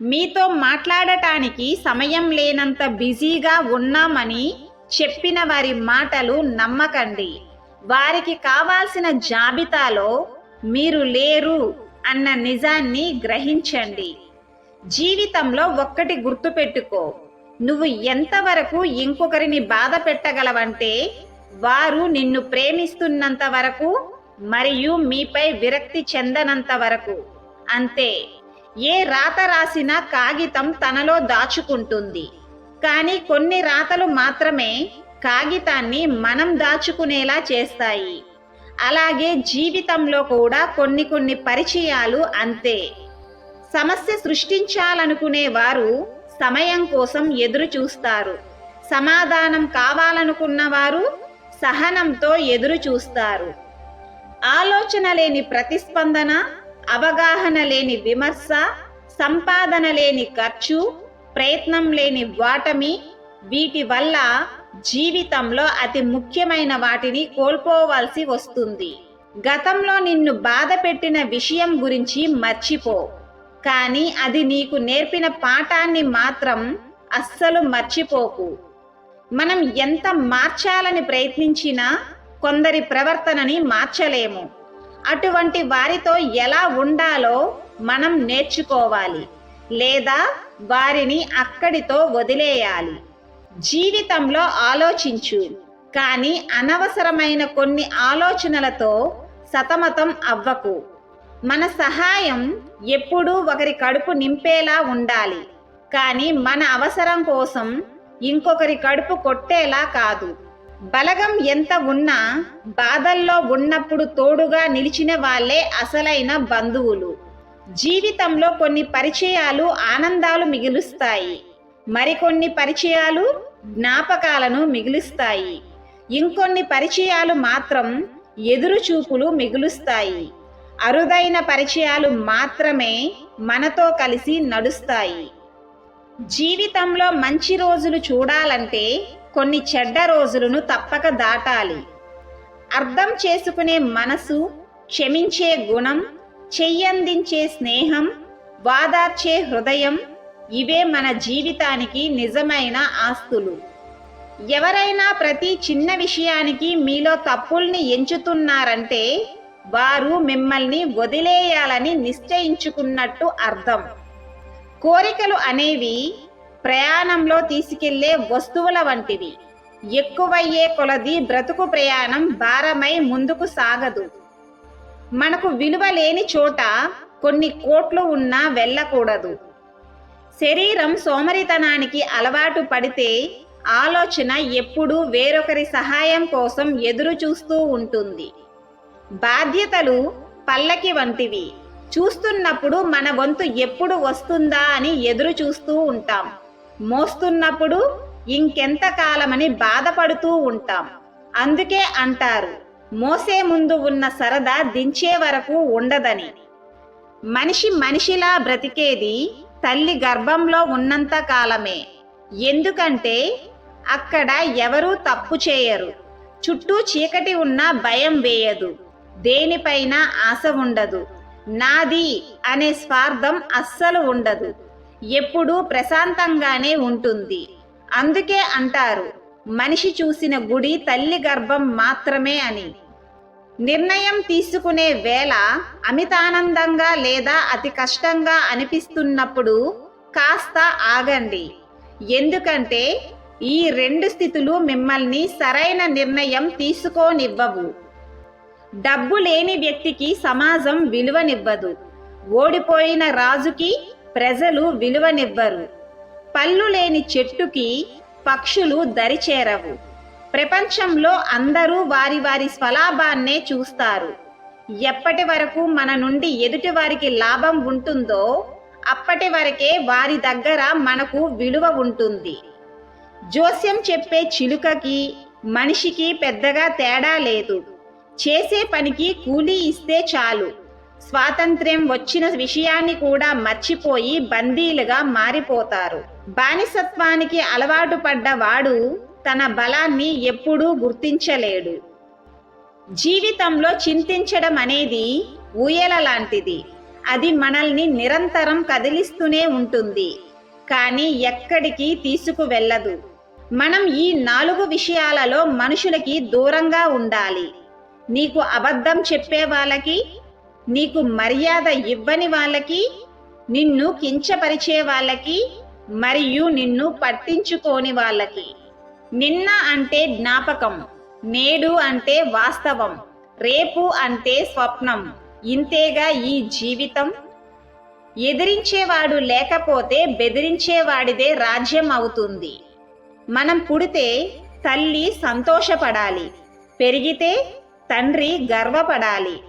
మీతో మాట్లాడటానికి సమయం లేనంత బిజీగా ఉన్నామని చెప్పిన వారి మాటలు నమ్మకండి. వారికి కావాల్సిన జాబితాలో మీరు లేరు అన్న నిజాన్ని గ్రహించండి. జీవితంలో ఒక్కటి గుర్తుపెట్టుకో. నువ్వు ఎంతవరకు ఇంకొకరిని బాధ పెట్టగలవంటే వారు నిన్ను ప్రేమిస్తున్నంత వరకు మరియు మీపై విరక్తి చెందనంత వరకు. అంతే. ఏ రాత రాసిన కాగితం తనలో దాచుకుంటుంది. కానీ కొన్ని రాతలు మాత్రమే కాగితాన్ని మనం దాచుకునేలా చేస్తాయి. అలాగే జీవితంలో కూడా కొన్ని కొన్ని పరిచయాలు అంతే. సమస్య సృష్టించాలనుకునే వారు సమయం కోసం ఎదురు చూస్తారు. సమాధానం కావాలనుకున్న వారు సహనంతో ఎదురు చూస్తారు. ఆలోచన లేని ప్రతిస్పందన అవగాహన లేని విమర్శ సంపాదన లేని ఖర్చు ప్రయత్నం లేని వాటమి వీటి వల్ల జీవితంలో అతి ముఖ్యమైన వాటిని కోల్పోవాల్సి వస్తుంది. గతంలో నిన్ను బాధ పెట్టిన విషయం గురించి మర్చిపో. కానీ అది నీకు నేర్పిన పాఠాన్ని మాత్రం అస్సలు మర్చిపోకు. మనం ఎంత మార్చాలని ప్రయత్నించినా కొందరి ప్రవర్తనని మార్చలేము. అటువంటి వారితో ఎలా ఉండాలో మనం నేర్చుకోవాలి లేదా వారిని అక్కడితో వదిలేయాలి. జీవితంలో ఆలోచించు. కానీ అనవసరమైన కొన్ని ఆలోచనలతో సతమతం అవ్వకు. మన సహాయం ఎప్పుడూ ఒకరి కడుపు నింపేలా ఉండాలి. కానీ మన అవసరం కోసం ఇంకొకరి కడుపు కొట్టేలా కాదు. బలగం ఎంత ఉన్నా బాధల్లో ఉన్నప్పుడు తోడుగా నిలిచిన వాళ్ళే అసలైన బంధువులు. జీవితంలో కొన్ని పరిచయాలు ఆనందాలు మిగులుస్తాయి. మరికొన్ని పరిచయాలు జ్ఞాపకాలను మిగులుస్తాయి. ఇంకొన్ని పరిచయాలు మాత్రం ఎదురు చూపులు మిగులుస్తాయి. అరుదైన పరిచయాలు మాత్రమే మనతో కలిసి నడుస్తాయి. జీవితంలో మంచి రోజులు చూడాలంటే కొన్ని చెడ్డ రోజులను తప్పక దాటాలి. అర్థం చేసుకునే మనసు క్షమించే గుణం చెయ్యందించే స్నేహం వాదార్చే హృదయం ఇవే మన జీవితానికి నిజమైన ఆస్తులు. ఎవరైనా ప్రతి చిన్న విషయానికి మీలో తప్పుల్ని ఎంచుతున్నారంటే వారు మిమ్మల్ని వదిలేయాలని నిశ్చయించుకున్నట్టు అర్థం. కోరికలు అనేవి ప్రయాణంలో తీసుకెళ్ళే వస్తువుల వంటివి. ఎక్కువయ్యే కొలది బ్రతుకు ప్రయాణం భారమై ముందుకు సాగదు. మనకు విలువ లేని చోట కొన్ని కోట్లు ఉన్నా వెళ్ళకూడదు. శరీరం సోమరితనానికి అలవాటు పడితే ఆలోచన ఎప్పుడూ వేరొకరి సహాయం కోసం ఎదురు చూస్తూ ఉంటుంది. బాధ్యతలు పల్లకి వంటివి. చూస్తున్నప్పుడు మన వంతు ఎప్పుడు వస్తుందా అని ఎదురు చూస్తూ ఉంటాం. మోస్తున్నప్పుడు ఇంకెంత కాలమని బాధపడుతూ ఉంటాం. అందుకే అంటారు మోసే ముందు ఉన్న సరదా దించే వరకు ఉండదని. మనిషి మనిషిలా బ్రతికేది తల్లి గర్భంలో ఉన్నంత కాలమే. ఎందుకంటే అక్కడ ఎవరూ తప్పు చేయరు. చుట్టూ చీకటి ఉన్న భయం వేయదు. దేనిపైన ఆశ ఉండదు. నాది అనే స్వార్థం అస్సలు ఉండదు. ఎప్పుడూ ప్రశాంతంగానే ఉంటుంది. అందుకే అంటారు మనిషి చూసిన గుడి తల్లి గర్భం మాత్రమే అని. నిర్ణయం తీసుకునే వేళ అమితానందంగా లేదా అతి కష్టంగా అనిపిస్తున్నప్పుడు కాస్త ఆగండి. ఎందుకంటే ఈ రెండు స్థితులు మిమ్మల్ని సరైన నిర్ణయం తీసుకోనివ్వవు. డబ్బు లేని వ్యక్తికి సమాజం విలువనివ్వదు. ఓడిపోయిన రాజుకి ప్రజలు విలువనివ్వరు. పళ్ళు లేని చెట్టుకి పక్షులు దరిచేరవు. ప్రపంచంలో అందరూ వారి వారి స్వలాభాన్నే చూస్తారు. ఎప్పటి వరకు మన నుండి ఎదుటి వారికి లాభం ఉంటుందో అప్పటి వరకే వారి దగ్గర మనకు విలువ ఉంటుంది. జోస్యం చెప్పే చిలుకకి మనిషికి పెద్దగా తేడా లేదు. చేసే పనికి కూలీ ఇస్తే చాలు. స్వాతంత్ర్యం వచ్చిన విషయాన్ని కూడా మర్చిపోయి బందీలుగా మారిపోతారు. బానిసత్వానికి అలవాటు పడ్డ వాడు తన బలాన్ని ఎప్పుడూ గుర్తించలేడు. జీవితంలో చింతించడం అనేది ఊయల లాంటిది. అది మనల్ని నిరంతరం కదిలిస్తూనే ఉంటుంది. కానీ ఎక్కడికి తీసుకువెళ్ళదు. మనం ఈ నాలుగు విషయాలలో మనుషులకి దూరంగా ఉండాలి. నీకు అబద్ధం చెప్పే వాళ్ళకి నీకు మర్యాద ఇవ్వని వాళ్ళకి నిన్ను కించపరిచే వాళ్ళకి మరియు నిన్ను పట్టించుకోని వాళ్ళకి. నిన్న అంటే జ్ఞాపకం నేడు అంటే వాస్తవం రేపు అంటే స్వప్నం. ఇంతేగా ఈ జీవితం? ఎదిరించేవాడు లేకపోతే బెదిరించేవాడిదే రాజ్యం అవుతుంది. మనం పుడితే తల్లి సంతోషపడాలి పెరిగితే తండ్రి గర్వపడాలి.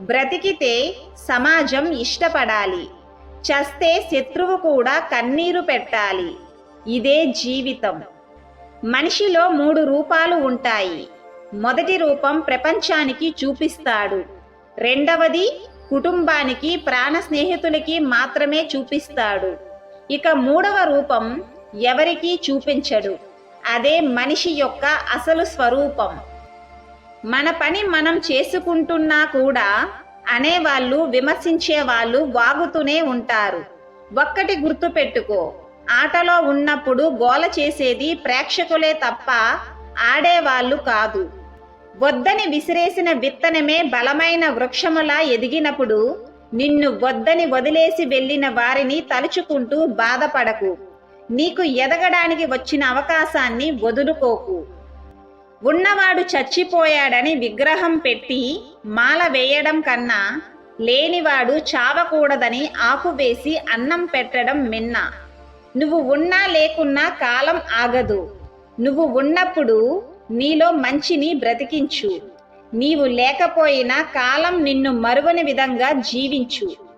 బ్రతికితే సమాజం ఇష్టపడాలి. చస్తే శత్రువు కూడా కన్నీరు పెట్టాలి. ఇదే జీవితం. మనిషిలో మూడు రూపాలు ఉంటాయి. మొదటి రూపం ప్రపంచానికి చూపిస్తాడు. రెండవది కుటుంబానికి ప్రాణ స్నేహితులకి మాత్రమే చూపిస్తాడు. ఇక మూడవ రూపం ఎవరికీ చూపించడు. అదే మనిషి యొక్క అసలు స్వరూపం. మన పని మనం చేసుకుంటున్నా కూడా అనేవాళ్ళు విమర్శించే వాళ్ళు వాగుతూనే ఉంటారు. ఒక్కటి గుర్తుపెట్టుకో ఆటలో ఉన్నప్పుడు గోల చేసేది ప్రేక్షకులే తప్ప ఆడేవాళ్ళు కాదు. వద్దని విసిరేసిన విత్తనమే బలమైన వృక్షములా ఎదిగినప్పుడు నిన్ను వద్దని వదిలేసి వెళ్ళిన వారిని తలుచుకుంటూ బాధపడకు. నీకు ఎదగడానికి వచ్చిన అవకాశాన్ని వదులుకోకు. ఉన్నవాడు చచ్చిపోయాడని విగ్రహం పెట్టి మాల వేయడం కన్నా లేనివాడు చావకూడదని ఆకు వేసి అన్నం పెట్టడం మిన్న. నువ్వు ఉన్నా లేకున్నా కాలం ఆగదు. నువ్వు ఉన్నప్పుడు నీలో మంచిని బ్రతికించు. నీవు లేకపోయినా కాలం నిన్ను మరువని విధంగా జీవించు.